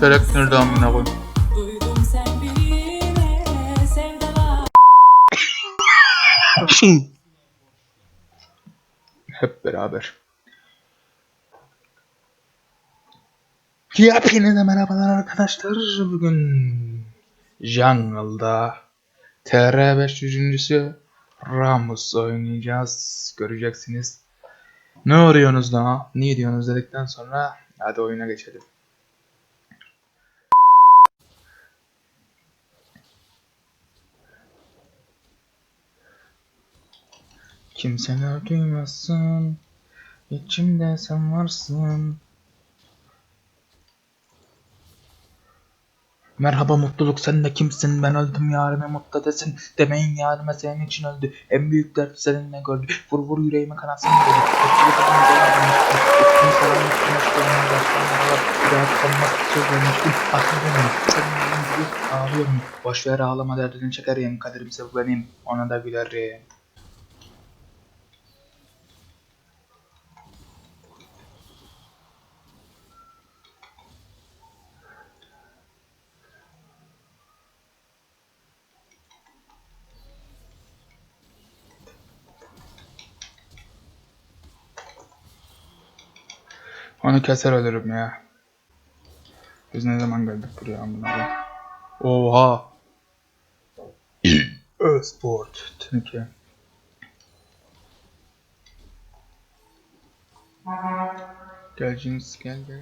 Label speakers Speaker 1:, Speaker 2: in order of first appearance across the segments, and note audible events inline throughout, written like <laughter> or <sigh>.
Speaker 1: Felek nerede amına
Speaker 2: sevdalar <laughs>
Speaker 1: Hep beraber. Hepinize merhabalar arkadaşlar. Bugün Jungle'da TR5 üçüncüsü Ramus oynayacağız. Göreceksiniz. Ne arıyorsunuz daha? Ne diyorsunuz dedikten sonra hadi oyuna geçelim. Kimseler duymasın. İçimde sen varsın. Merhaba mutluluk sen de kimsin? Ben öldüm yarime mutlu desin Demeyin yarime senin için öldü. En büyük dert seninle gördü? Vur vur yüreğime kanatsın dedi. Ötürü elin gibi ağlıyorum. Boşver ağlama derdini çekerim. Kaderimse bu benim. Ona da gülerim Onu keser ölürüm ya. Biz ne zaman geldik buraya amına? Oha. E-sport. Türkiye. Gel cins gel gel.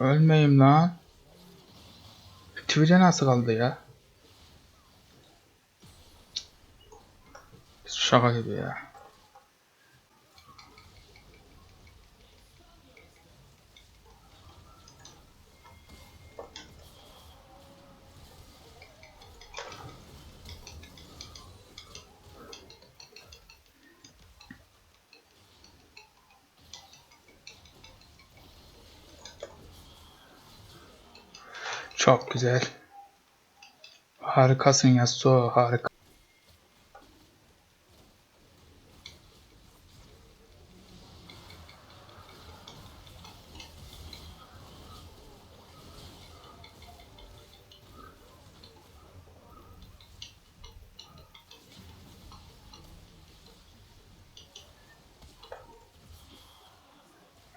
Speaker 1: Ölmeyeyim lan. Twitch'e nasıl kaldı ya? Şaka gibi ya. Çok güzel. Harikasın Yasuo, harika.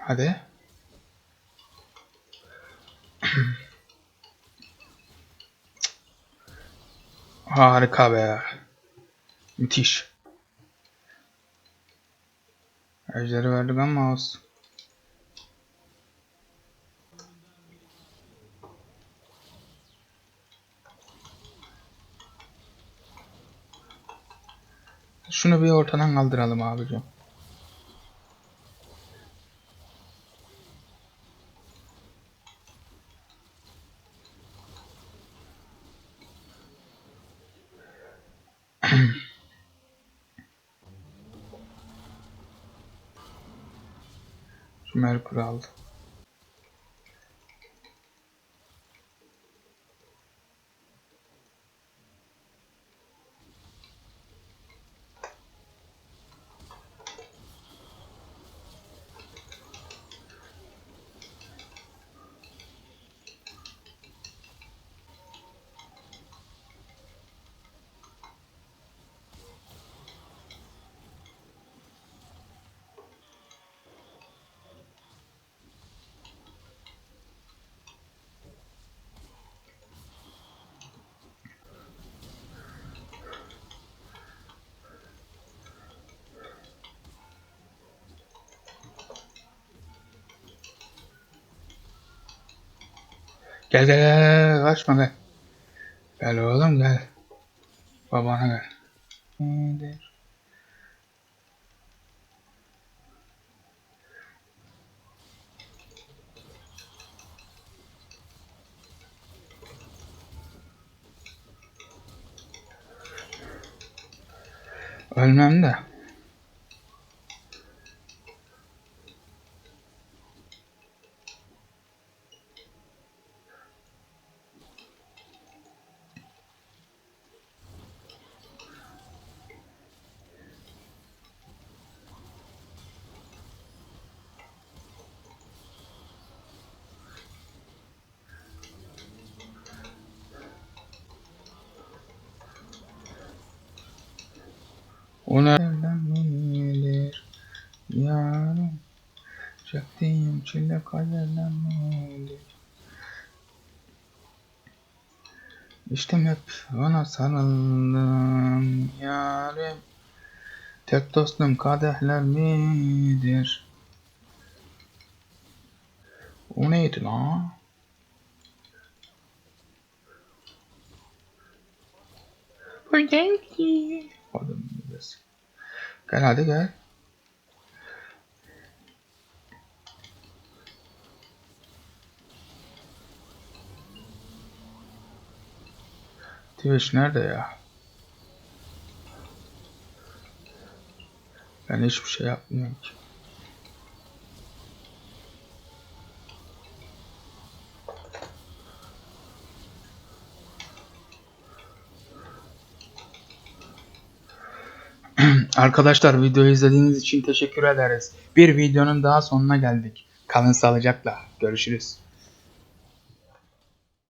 Speaker 1: Hadi. <clears throat> Harika be. Müthiş. Ejderi verdik ama olsun. Şunu bir ortadan kaldıralım abicim. Şu Merkür Gel gel gel kaçma gel. Gel oğlum gel. Babana gel. İyidir. Ölmem de. O nereden midir? Yarım. Çektiğim çile kaderden midir? İşte hep ona sarıldım yarim. Tek dostum kadehler midir? O neydi lan? Buradayım ki. Adam biraz. Gel hadi gel. Twitch nerede ya? Ben hiçbir şey yapmıyorum ki. Arkadaşlar videoyu izlediğiniz için teşekkür ederiz. Bir videonun daha sonuna geldik. Kalın sağlıcakla. Görüşürüz.